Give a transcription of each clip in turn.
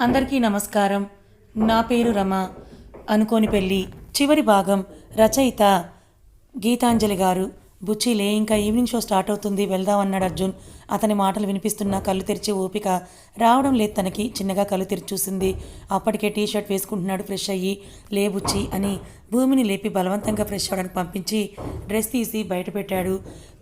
అందరికీ నమస్కారం. నా పేరు రమ. అనుకోని పెళ్ళి చివరి భాగం రచయిత గీతాంజలి గారు. బుచ్చి లే ఇంకా ఈవినింగ్ షో స్టార్ట్ అవుతుంది. వెళ్దామన్నాడు అర్జున్. అతని మాటలు వినిపిస్తున్న కళ్ళు తెరిచే ఓపిక రావడం లేదు తనకి. చిన్నగా కళ్ళు తెరిచి చూసింది. అప్పటికే టీ షర్ట్ వేసుకుంటున్నాడు ఫ్రెష్ అయ్యి. లేబుచ్చి అని భూమిని లేపి బలవంతంగా ఫ్రెష్ అవ్వడానికి పంపించి డ్రెస్ తీసి బయట పెట్టాడు.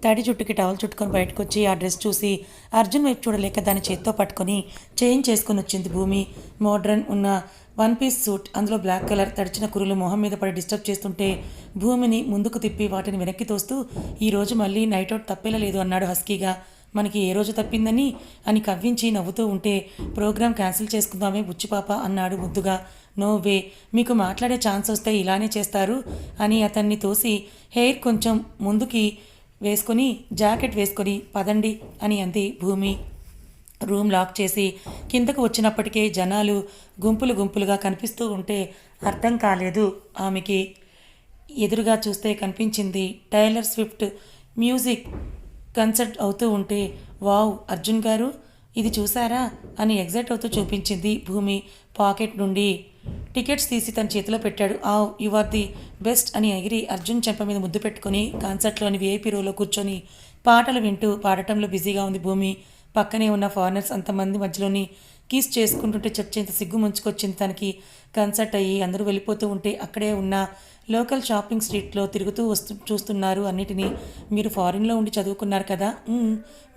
తడి చుట్టుకి టవల్ చుట్టుకొని బయటకు వచ్చి ఆ డ్రెస్ చూసి అర్జున్ వైపు చూడలేక దాని చేత్తో పట్టుకొని చేంజ్ చేసుకుని వచ్చింది భూమి. మోడ్రన్ ఉన్న వన్ పీస్ సూట్ అందులో బ్లాక్ కలర్ తడిచిన కురులు మొహం మీద పడి డిస్టర్బ్ చేస్తుంటే భూమిని ముందుకు తిప్పి వాటిని వెనక్కి తోస్తూ ఈరోజు మళ్ళీ నైట్ అవుట్ తప్పేలా లేదు అన్నాడు హస్కీగా. మనకి ఏ రోజు తప్పిందని అని కవ్వించి నవ్వుతూ ఉంటే ప్రోగ్రాం క్యాన్సిల్ చేసుకుందామే బుచ్చిపాప అన్నాడు ముద్దుగా. నో వే మీకు మాట్లాడే ఛాన్స్ వస్తే ఇలానే చేస్తారు అని అతన్ని తోసి హెయిర్ కొంచెం ముందుకి వేసుకొని జాకెట్ వేసుకొని పదండి అని అంది భూమి. రూమ్ లాక్ చేసి కిందకు వచ్చినప్పటికే జనాలు గుంపులు గుంపులుగా కనిపిస్తూ ఉంటే అర్థం కాలేదు ఆమెకి. ఎదురుగా చూస్తే కనిపించింది టైలర్ స్విఫ్ట్ మ్యూజిక్ కన్సర్ట్ అవుతూ ఉంటే వావ్ అర్జున్ గారు ఇది చూసారా? అని ఎగ్జైట్ అవుతూ చూపించింది భూమి పాకెట్ నుండి. టికెట్స్ తీసి తన చేతిలో పెట్టాడు. ఆవ్ యు ఆర్ ది బెస్ట్ అని ఎగిరి అర్జున్ చెంప మీద ముద్దు పెట్టుకుని కాన్సర్ట్లోని విఐపీ రోలో కూర్చొని పాటలు వింటూ పాడటంలో బిజీగా ఉంది భూమి. పక్కనే ఉన్న ఫారినర్స్ అంతమంది మధ్యలోని కీస్ చేసుకుంటుంటే చచ్చేంత సిగ్గు ముంచుకొచ్చింది తనకి. కన్సర్ట్ అయ్యి అందరూ వెళ్ళిపోతూ ఉంటే అక్కడే ఉన్న లోకల్ షాపింగ్ స్ట్రీట్లో తిరుగుతూ వస్తూ చూస్తున్నారు. అన్నిటినీ మీరు ఫారిన్లో ఉండి చదువుకున్నారు కదా?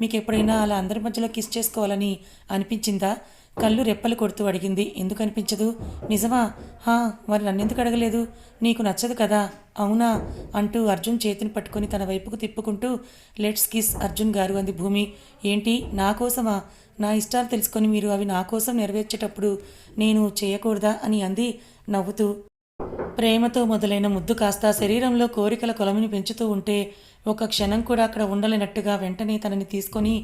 మీకు ఎప్పుడైనా అలా అందరి మధ్యలో కిస్ చేసుకోవాలని అనిపించిందా? కళ్ళు రెప్పలు కొడుతూ అడిగింది. ఎందుకు అనిపించదు? నిజమా? హా మరి నన్నెందుకు అడగలేదు? నీకు నచ్చదు కదా? అవునా? అంటూ అర్జున్ చేతిని పట్టుకొని తన వైపుకు తిప్పుకుంటూ లెట్స్ కిస్ అర్జున్ గారు అంది భూమి. ఏంటి? నా కోసమా? నా ఇష్టాలు తెలుసుకొని మీరు అవి నా కోసం నెరవేర్చేటప్పుడు నేను చేయకూడదా? అని అంది నవ్వుతూ. ప్రేమతో మొదలైన ముద్దు కాస్త శరీరంలో కోరికల కొలమిని పెంచుతూ ఉంటే ఒక క్షణం కూడా అక్కడ ఉండలేనట్టుగా వెంటనే తనని తీసుకొని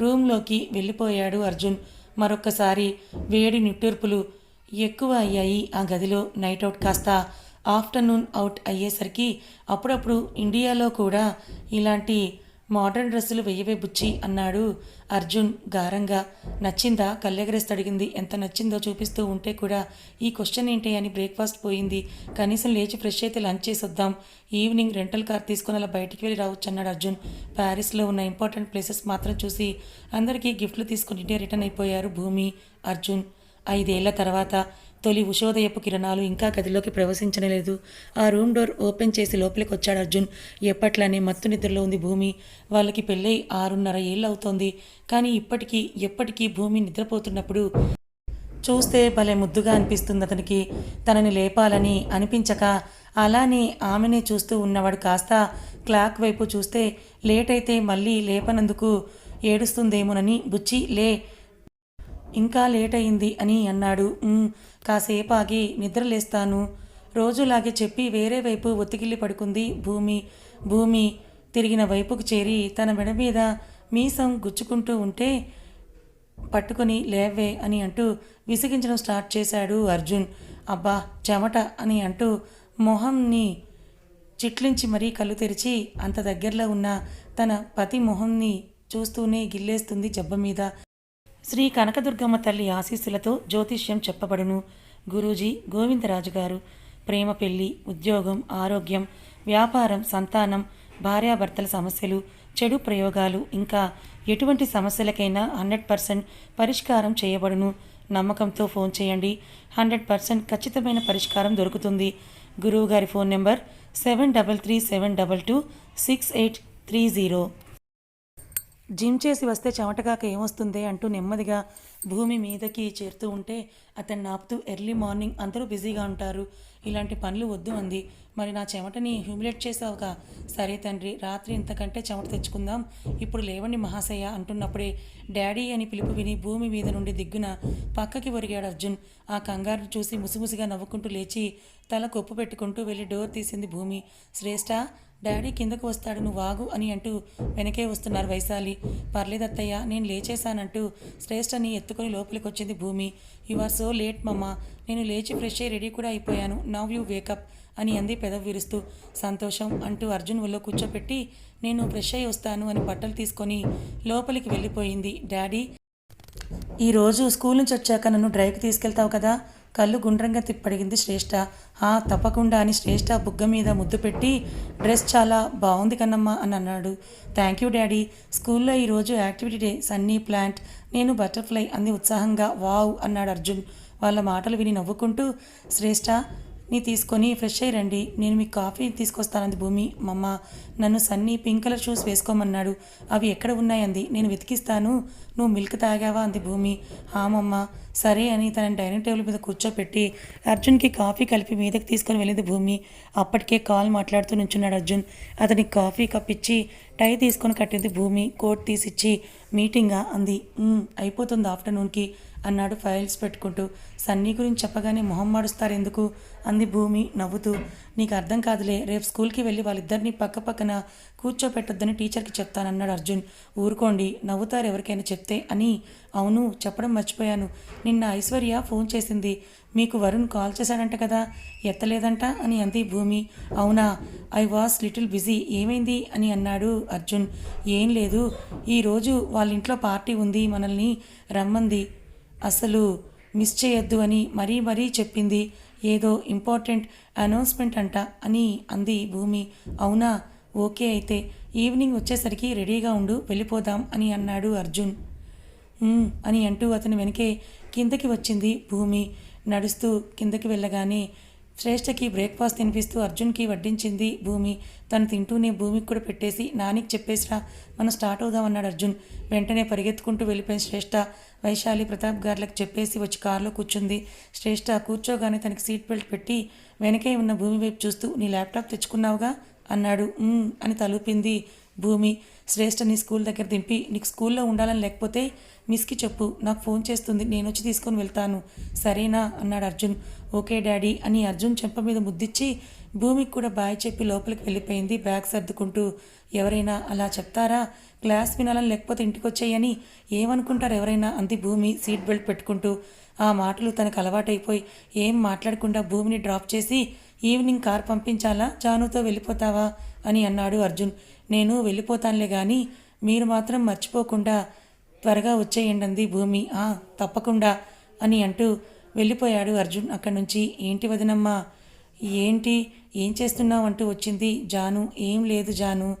రూమ్లోకి వెళ్ళిపోయాడు అర్జున్. మరొక్కసారి వేడి నిట్టూర్పులు ఎక్కువ అయ్యాయి ఆ గదిలో నైట్ అవుట్ కాస్త ఆఫ్టర్నూన్ అవుట్ అయ్యేసరికి అప్పుడప్పుడు ఇండియాలో కూడా ఇలాంటి మోడర్న్ డ్రెస్సులు వెయ్యవే బుచ్చి అన్నాడు అర్జున్ గారంగా. నచ్చిందా? కళ్ళెగరేసి అడిగింది. ఎంత నచ్చిందో చూపిస్తూ ఉంటే కూడా ఈ క్వశ్చన్ ఏంటి అని బ్రేక్ఫాస్ట్ పోయింది. కనీసం లేచి ఫ్రెష్ అయితే లంచ్ చేసి వద్దాం ఈవినింగ్ రెంటల్ కార్ తీసుకుని అలా బయటికి వెళ్ళి రావచ్చు అన్నాడు అర్జున్. ప్యారిస్లో ఉన్న ఇంపార్టెంట్ ప్లేసెస్ మాత్రం చూసి అందరికీ గిఫ్ట్లు తీసుకుని ఇండియా రిటర్న్ అయిపోయారు భూమి అర్జున్. ఐదేళ్ళ తర్వాత తొలి ఉషోదయపు కిరణాలు ఇంకా గదిలోకి ప్రవేశించలేదు ఆ రూమ్ డోర్ ఓపెన్ చేసి లోపలికి వచ్చాడు అర్జున్. ఎప్పట్లానే మత్తు నిద్రలో ఉంది భూమి. వాళ్ళకి పెళ్ళై ఆరున్నర ఏళ్ళు అవుతోంది కానీ ఇప్పటికీ ఎప్పటికీ భూమి నిద్రపోతున్నప్పుడు చూస్తే భలే ముద్దుగా అనిపిస్తుంది అతనికి. తనని లేపాలని అనిపించక అలానే ఆమెనే చూస్తూ ఉన్నవాడు కాస్త క్లాక్ వైపు చూస్తే లేట్ అయితే మళ్ళీ లేపనందుకు ఏడుస్తుందేమోనని బుచ్చి లే ఇంకా లేట్ అయింది అని అన్నాడు. "ఉమ్, కాసేపు ఆగి నిద్రలేస్తాను. రోజులాగే చెప్పి వేరే వైపు ఒత్తిగిల్లి పడుకుంది భూమి. భూమి తిరిగిన వైపుకు చేరి తన మెడ మీద మీసం గుచ్చుకుంటూ ఉంటే పట్టుకొని లేవే అని అంటూ విసిగించడం స్టార్ట్ చేశాడు అర్జున్. అబ్బా చెమట అని అంటూ మొహంని చిట్లించి మరీ కళ్ళు తెరిచి అంత దగ్గరలో ఉన్న తన పతి మొహంని చూస్తూనే గిల్లేస్తుంది జబ్బ మీద. శ్రీ కనకదుర్గమ్మ తల్లి ఆశీస్సులతో జ్యోతిష్యం చెప్పబడును. గురూజీ గోవిందరాజు గారు ప్రేమ పెళ్ళి ఉద్యోగం ఆరోగ్యం వ్యాపారం సంతానం భార్యాభర్తల సమస్యలు చెడు ప్రయోగాలు ఇంకా ఎటువంటి సమస్యలకైనా హండ్రెడ్ పర్సెంట్ పరిష్కారం చేయబడును. నమ్మకంతో ఫోన్ చేయండి. హండ్రెడ్ పర్సెంట్ ఖచ్చితమైన పరిష్కారం దొరుకుతుంది. గురువు గారి phone number seven double three seven double two six eight three zero. Gym చేసి వస్తే చెమటగాక ఏమొస్తుంది అంటూ నెమ్మదిగా భూమి మీదకి చేరుతూ ఉంటే అతన్ని ఆపుతూ ఎర్లీ మార్నింగ్ అందరూ బిజీగా ఉంటారు. ఇలాంటి పనులు వద్దు అంది. మరి నా చెమటని హ్యూమిలేట్ చేసావుగా? సరే తండ్రి రాత్రి ఇంతకంటే చెమట తెచ్చుకుందాం. ఇప్పుడు లేవండి మహాశయ అంటున్నప్పుడే డాడీ అని పిలుపు విని భూమి మీద నుండి దిగ్గున పక్కకి ఒరిగాడు అర్జున్. ఆ కంగారు చూసి ముసిముసిగా నవ్వుకుంటూ లేచి తల కొప్పు పెట్టుకుంటూ వెళ్ళి డోర్ తీసింది భూమి. శ్రేష్ఠ డాడీ కిందకు వస్తాడు నువ్వు వాగు అని అంటూ వెనకే వస్తున్నారు వైశాలి. పర్లేదత్తయ్య నేను లేచేశానంటూ శ్రేష్ఠని ఎత్తుకొని లోపలికి వచ్చింది భూమి. యు ఆర్ సో లేట్ మమ్మ నేను లేచి ఫ్రెష్ అయ్యి రెడీ కూడా అయిపోయాను. నవ్ యూ వేకప్ అని అంది పెదవి విరుస్తూ. సంతోషం అంటూ అర్జున్ ఒళ్ళో కూర్చోపెట్టి నేను ఫ్రెష్ అయ్యి వస్తాను అని బట్టలు తీసుకొని లోపలికి వెళ్ళిపోయింది. డాడీ ఈరోజు స్కూల్ నుంచి వచ్చాక నన్ను డ్రైవ్కి తీసుకెళ్తావు కదా? కళ్ళు గుండ్రంగా తిప్పడిగింది శ్రేష్ఠ "ఆ, తప్పకుండా అని శ్రేష్ఠ బుగ్గ మీద ముద్దు పెట్టి డ్రెస్ చాలా బాగుంది కన్నమ్మ అని అన్నాడు. Thank you daddy. స్కూల్లో ఈరోజు యాక్టివిటీ డే. Sunny plant. నేను బటర్ఫ్లై అంది ఉత్సాహంగా. వావ్ అన్నాడు అర్జున్. వాళ్ళ మాటలు విని నవ్వుకుంటూ శ్రేష్ఠ నీ తీసుకొని ఫ్రెష్ అయ్యి రండి నేను మీకు కాఫీ తీసుకొస్తానంది భూమి. మమ్మ నన్ను సన్నీ పింక్ కలర్ షూస్ వేసుకోమన్నాడు. అవి ఎక్కడ ఉన్నాయంది? నేను వెతికిస్తాను. నువ్వు మిల్క్ తాగావా? అంది భూమి. మమ్మ సరే అని తన డైనింగ్ టేబుల్ మీద కూర్చోపెట్టి అర్జున్కి కాఫీ కలిపి మీదకి తీసుకొని వెళ్ళింది భూమి. అప్పటికే కాల్ మాట్లాడుతూ నుంచున్నాడు అర్జున్. అతనికి కాఫీ కప్పిచ్చి టై తీసుకొని కట్టింది భూమి. కోట్ తీసిచ్చి మీటింగా? అంది. అయిపోతుంది ఆఫ్టర్నూన్కి. అన్నాడు ఫైల్స్ పెట్టుకుంటూ. సన్నీ గురించి చెప్పగానే మొహం మాడుస్తారెందుకు? అంది భూమి నవ్వుతూ. నీకు అర్థం కాదులే రేపు స్కూల్కి వెళ్ళి వాళ్ళిద్దరిని పక్క పక్కన కూర్చోపెట్టొద్దని టీచర్కి చెప్తానన్నాడు అర్జున్. ఊరుకోండి నవ్వుతారు ఎవరికైనా చెప్తే అని. అవును చెప్పడం మర్చిపోయాను. నిన్న ఐశ్వర్య ఫోన్ చేసింది. మీకు వరుణ్ కాల్ చేశాడంట కదా ఎత్తలేదంట అని అంది భూమి. అవునా ఐ వాస్ లిటిల్ బిజీ ఏమైంది అని అన్నాడు అర్జున్. ఏం లేదు ఈరోజు వాళ్ళ ఇంట్లో పార్టీ ఉంది మనల్ని రమ్మంది. అసలు మిస్ చేయొద్దు అని మరీ మరీ చెప్పింది. ఏదో ఇంపార్టెంట్ అనౌన్స్మెంట్ అంట అని అంది భూమి. అవునా? ఓకే అయితే ఈవినింగ్ వచ్చేసరికి రెడీగా ఉండు వెళ్ళిపోదాం అని అన్నాడు అర్జున్. అని అంటూ అతని వెనకే కిందకి వచ్చింది భూమి. నడుస్తూ కిందకి వెళ్ళగానే శ్రేష్ఠకి బ్రేక్ఫాస్ట్ తినిపిస్తూ అర్జున్కి వడ్డించింది భూమి. తను తింటూనే భూమికి కూడా పెట్టేసి నానికి చెప్పేసిరా మనం స్టార్ట్ అవుదాం అన్నాడు అర్జున్. వెంటనే పరిగెత్తుకుంటూ వెళ్ళిపోయిన శ్రేష్ఠ వైశాలి ప్రతాప్ గారులకు చెప్పేసి వచ్చి కారులో కూర్చుంది. శ్రేష్ఠ కూర్చోగానే తనకి సీట్ బెల్ట్ పెట్టి వెనకే ఉన్న భూమి వైపు చూస్తూ నీ ల్యాప్టాప్ తెచ్చుకున్నావుగా? అన్నాడు. అని తలుపింది భూమి. శ్రేష్ఠ నీ స్కూల్ దగ్గర దింపి నీకు స్కూల్లో ఉండాలని లేకపోతే మిస్కి చెప్పు నాకు ఫోన్ చేస్తుంది నేను వచ్చి తీసుకొని వెళ్తాను. సరేనా అన్నాడు అర్జున్. ఓకే డాడీ అని అర్జున్ చెంప మీద ముద్దిచ్చి భూమికి కూడా బాయ్ చెప్పి లోపలికి వెళ్ళిపోయింది. బ్యాగ్ సర్దుకుంటూ ఎవరైనా అలా చెప్తారా? క్లాస్ వినాలని లేకపోతే ఇంటికి వచ్చేయని ఏమనుకుంటారు ఎవరైనా? అంది భూమి సీట్ బెల్ట్ పెట్టుకుంటూ. ఆ మాటలు తనకు అలవాటైపోయి. ఏం మాట్లాడకుండా భూమిని డ్రాప్ చేసి ఈవినింగ్ కార్ పంపించాలా? జానుతో వెళ్ళిపోతావా? అని అన్నాడు అర్జున్. నేను వెళ్ళిపోతానులే కానీ మీరు మాత్రం మర్చిపోకుండా త్వరగా వచ్చేయండి అంది భూమి. "ఆ, తప్పకుండా అని అంటూ వెళ్ళిపోయాడు అర్జున్. అక్కడి నుంచి ఏంటి వదినమ్మా? ఏంటి? ఏం చేస్తున్నావు? అంటూ వచ్చింది జాను. ఏం లేదు జాను.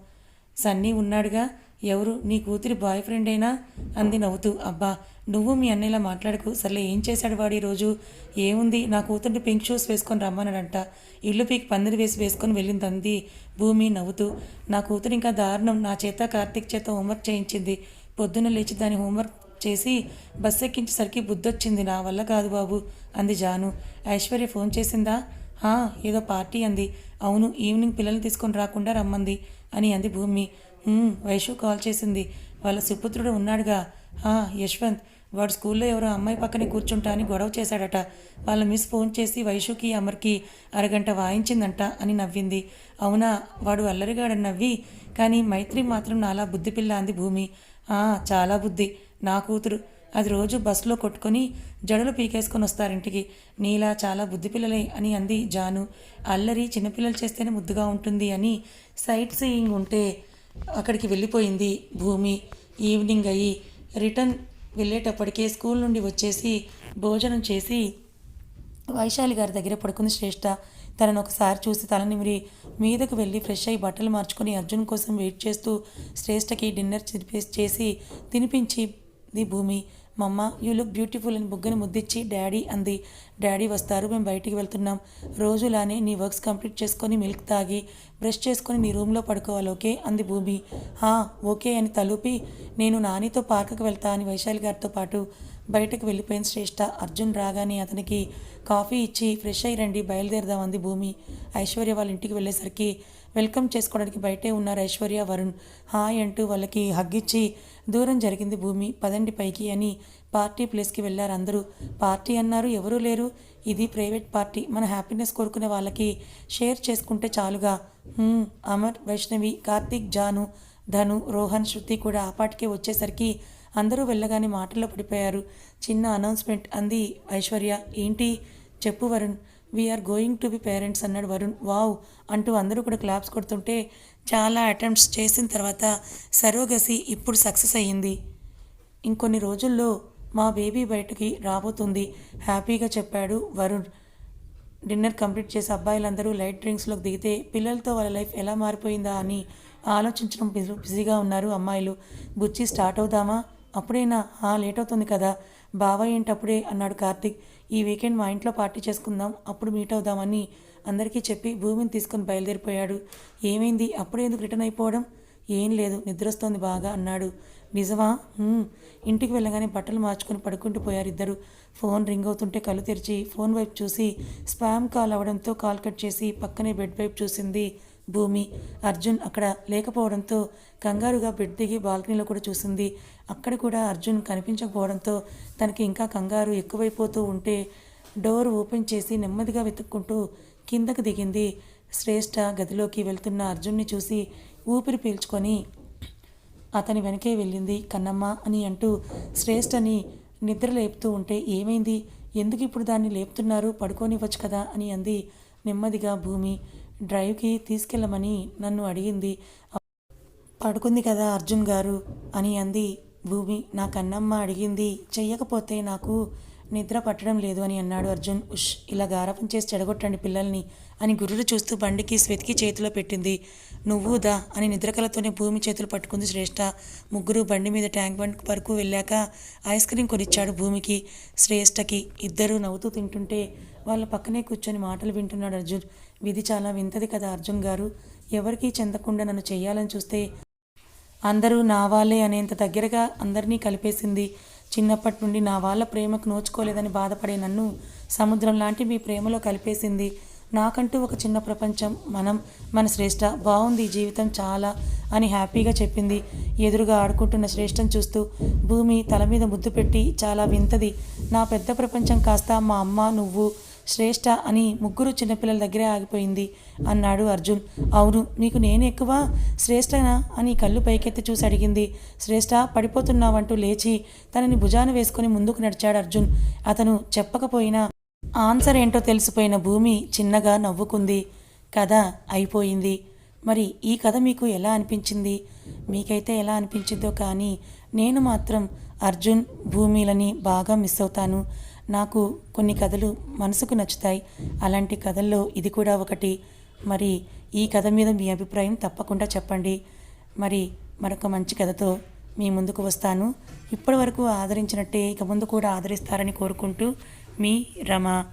సన్నీ ఉన్నాడుగా. ఎవరు? నీ కూతురి బాయ్ ఫ్రెండేనా అంది నవ్వుతూ. అబ్బా నువ్వు మీ అన్నయ్యలా మాట్లాడకు. సర్లే ఏం చేశాడు వాడు ఈరోజు ఏముంది? నా కూతుర్ని పింక్ షూస్ వేసుకొని రమ్మన్నాడంట. ఇల్లు పీకి పందిరి వేసి వేసుకొని వెళ్ళింది అంది భూమి నవ్వుతూ. నా కూతురు ఇంకా దారుణం. నా చేత కార్తీక్ చేత హోంవర్క్ చేయించింది. పొద్దున్న లేచి దాని హోంవర్క్ చేసి బస్ ఎక్కించేసరికి బుద్ధొచ్చింది నా వల్ల కాదు బాబు అంది జాను. ఐశ్వర్య ఫోన్ చేసిందా? "హా, ఏదో పార్టీ అంది. అవును ఈవినింగ్ పిల్లల్ని తీసుకొని రాకుండా రమ్మంది అని అంది భూమి. "ఉమ్, వైషు కాల్ చేసింది. వాళ్ళ సుపుత్రుడు ఉన్నాడుగా. "హా, యశ్వంత్ వాడు స్కూల్లో ఎవరో అమ్మాయి పక్కనే కూర్చుంటా అని గొడవ చేశాడట. వాళ్ళ మిస్ ఫోన్ చేసి వైషుకి అమర్కి అరగంట వాయించిందంట అని నవ్వింది. అవునా వాడు అల్లరిగాడని నవ్వి కానీ మైత్రి మాత్రం నాలా బుద్ధి పిల్ల అంది భూమి. చాలా బుద్ధి. నా కూతురు. అది రోజు బస్సులో కొట్టుకొని జడలు పీకేసుకొని వస్తారింటికి. నీలా చాలా బుద్ధి పిల్లలే అని అంది జాను. అల్లరి చిన్నపిల్లలు చేస్తేనే ముద్దుగా ఉంటుంది అని సైట్ సీయింగ్ ఉంటే అక్కడికి వెళ్ళిపోయింది భూమి. ఈవినింగ్ అయ్యి రిటర్న్ వెళ్ళేటప్పటికే స్కూల్ నుండి వచ్చేసి భోజనం చేసి వైశాలి గారి దగ్గర పడుకుంది శ్రేష్ఠ తనను ఒకసారి చూసి తల నిమిరి మీదకు వెళ్ళి ఫ్రెష్ అయ్యి బట్టలు మార్చుకొని అర్జున్ కోసం వెయిట్ చేస్తూ శ్రేష్ఠకి డిన్నర్ చేసి తినిపించి ది భూమి. మమ్మ యూ లుక్ బ్యూటిఫుల్ అని బుగ్గని ముద్దిచ్చి డాడీ అంది. డాడీ వస్తారు మేము బయటికి వెళ్తున్నాం. రోజులానే నీ వర్క్స్ కంప్లీట్ చేసుకొని మిల్క్ తాగి బ్రష్ చేసుకొని నీ రూమ్లో పడుకోవాలి ఓకే? అంది భూమి. హా ఓకే అని తలుపి నేను నానితో పార్కుకి వెళ్తా అని వైశాలి గారితో పాటు బయటకు వెళ్ళిపోయిన శ్రేష్ఠ అర్జున్ రాగానే అతనికి కాఫీ ఇచ్చి ఫ్రెష్ అయ్యి రండి బయలుదేరదాం అంది భూమి. ఐశ్వర్య వాళ్ళ ఇంటికి వెళ్ళేసరికి వెల్కమ్ చేసుకోవడానికి బయటే ఉన్నారు ఐశ్వర్య వరుణ్ హాయ్ అంటూ వాళ్ళకి హగ్గిచ్చి దూరం జరిగింది భూమి పదండి పైకి అని పార్టీ ప్లేస్కి వెళ్ళారు అందరూ. పార్టీ అన్నారు ఎవరూ లేరు ఇది ప్రైవేట్ పార్టీ. మన హ్యాపీనెస్ కోరుకునే వాళ్ళకి షేర్ చేసుకుంటే చాలుగా. అమర్ వైష్ణవి కార్తీక్ జాను ధను రోహన్ శృతి కూడా ఆ పాటికే వచ్చేసరికి అందరూ వెళ్ళగానే మాటల్లో పడిపోయారు. చిన్న అనౌన్స్మెంట్ అంది ఐశ్వర్య. ఏంటి? చెప్పు Varun. We are going to be parents అన్నాడు వరుణ్. వావ్ అంటూ అందరూ కూడా క్లాప్స్ కొడుతుంటే చాలా అటెంప్ట్స్ చేసిన తర్వాత సరోగసి ఇప్పుడు సక్సెస్ అయ్యింది. ఇంకొన్ని రోజుల్లో మా బేబీ బయటకి రాబోతుంది హ్యాపీగా చెప్పాడు వరుణ్. డిన్నర్ కంప్లీట్ చేసి అబ్బాయిలందరూ లైట్ డ్రింక్స్లోకి దిగితే పిల్లలతో వాళ్ళ లైఫ్ ఎలా మారిపోయిందా అని ఆలోచించడం బిజీగా ఉన్నారు అమ్మాయిలు. బుచ్చి స్టార్ట్ అవుదామా? అప్పుడేనా? ఆ లేట్ అవుతుంది కదా. బావ ఏంటప్పుడే అన్నాడు కార్తిక్. ఈ వీకెండ్ మా ఇంట్లో పార్టీ చేసుకుందాం అప్పుడు మీట్ అవుదామని అందరికీ చెప్పి భూమిని తీసుకొని బయలుదేరిపోయాడు. ఏమైంది? అప్పుడే ఎందుకు రిటర్న్ అయిపోవడం? ఏం లేదు నిద్రొస్తోంది బాగా అన్నాడు. నిజమా? ఇంటికి వెళ్ళగానే బట్టలు మార్చుకొని పడుకుంటూ పోయారు ఇద్దరు ఫోన్ రింగ్ అవుతుంటే కళ్ళు తెరిచి ఫోన్ వైపు చూసి స్పామ్ కాల్ అవడంతో కాల్ కట్ చేసి పక్కనే బెడ్ వైపు చూసింది భూమి. అర్జున్ అక్కడ లేకపోవడంతో కంగారుగా బెడ్ దిగి బాల్కనీలో కూడా చూసింది. అక్కడ కూడా అర్జున్ కనిపించకపోవడంతో తనకి ఇంకా కంగారు ఎక్కువైపోతూ ఉంటే డోర్ ఓపెన్ చేసి నెమ్మదిగా వెతుక్కుంటూ కిందకు దిగింది. శ్రేష్ఠ గదిలోకి వెళ్తున్న అర్జున్ని చూసి ఊపిరి పీల్చుకొని అతని వెనకే వెళ్ళింది. కన్నమ్మ అని అంటూ శ్రేష్ఠని నిద్ర లేపుతూ ఉంటే ఏమైంది? ఎందుకు ఇప్పుడు దాన్ని లేపుతున్నారు? పడుకోనివ్వచ్చు కదా అని అంది నెమ్మదిగా భూమి. డ్రైవ్కి తీసుకెళ్ళమని నన్ను అడిగింది. పడుకుంది కదా అర్జున్ గారు అని అంది. భూమి నా కన్నమ్మ అడిగింది. చెయ్యకపోతే నాకు నిద్ర పట్టడం లేదు అని అన్నాడు అర్జున్. ఉష్ ఇలా గారపం చేసి చెడగొట్టండి పిల్లల్ని అని గుర్రుడు చూస్తూ బండికి స్వెతికి చేతిలో పెట్టింది. నువ్వు దా అని నిద్రకలతోనే భూమి చేతులు పట్టుకుంది శ్రేష్ఠ ముగ్గురు బండి మీద ట్యాంక్ బండ్ వరకు వెళ్ళాక ఐస్ క్రీమ్ కొనిచ్చాడు భూమికి శ్రేష్ఠకి. ఇద్దరు నవ్వుతూ తింటుంటే వాళ్ళ పక్కనే కూర్చొని మాటలు వింటున్నాడు అర్జున్. విధి చాలా వింతది కదా అర్జున్ గారు. ఎవరికీ చెందకుండా నన్ను చేయాలని చూస్తే అందరూ నా వాళ్ళే అనేంత దగ్గరగా అందరినీ కలిపేసింది. చిన్నప్పటి నుండి నా వాళ్ళ ప్రేమకు నోచుకోలేదని బాధపడే నన్ను సముద్రం లాంటి మీ ప్రేమలో కలిపేసింది. నాకంటూ ఒక చిన్న ప్రపంచం మనం మన శ్రేష్ట బాగుంది జీవితం చాలా అని హ్యాపీగా చెప్పింది. ఎదురుగా ఆడుకుంటున్న శ్రేష్టం చూస్తూ భూమి తల మీద ముద్దు పెట్టి చాలా వింతది. నా పెద్ద ప్రపంచం కాస్త మా అమ్మ నువ్వు శ్రేష్ఠ అని ముగ్గురు చిన్నపిల్లల దగ్గరే ఆగిపోయింది అన్నాడు అర్జున్. అవును మీకు నేను ఎక్కువ శ్రేష్టనా అని కళ్ళు పైకెత్తి చూసి అడిగింది. శ్రేష్ఠ పడిపోతున్నావంటూ లేచి తనని భుజాన వేసుకుని ముందుకు నడిచాడు అర్జున్. అతను చెప్పకపోయినా ఆన్సర్ ఏంటో తెలిసిపోయిన భూమి చిన్నగా నవ్వుకుంది. కథ అయిపోయింది. మరి ఈ కథ మీకు ఎలా అనిపించింది? మీకైతే ఎలా అనిపించిందో కానీ నేను మాత్రం అర్జున్ భూమిలని బాగా మిస్ అవుతాను. నాకు కొన్ని కథలు మనసుకు నచ్చుతాయి. అలాంటి కథల్లో ఇది కూడా ఒకటి. మరి ఈ కథ మీద మీ అభిప్రాయం తప్పకుండా చెప్పండి. మరి మరొక మంచి కథతో మీ ముందుకు వస్తాను. ఇప్పటి వరకు ఆదరించినట్టే ఇక ముందు కూడా ఆదరిస్తారని కోరుకుంటూ మీ రమ.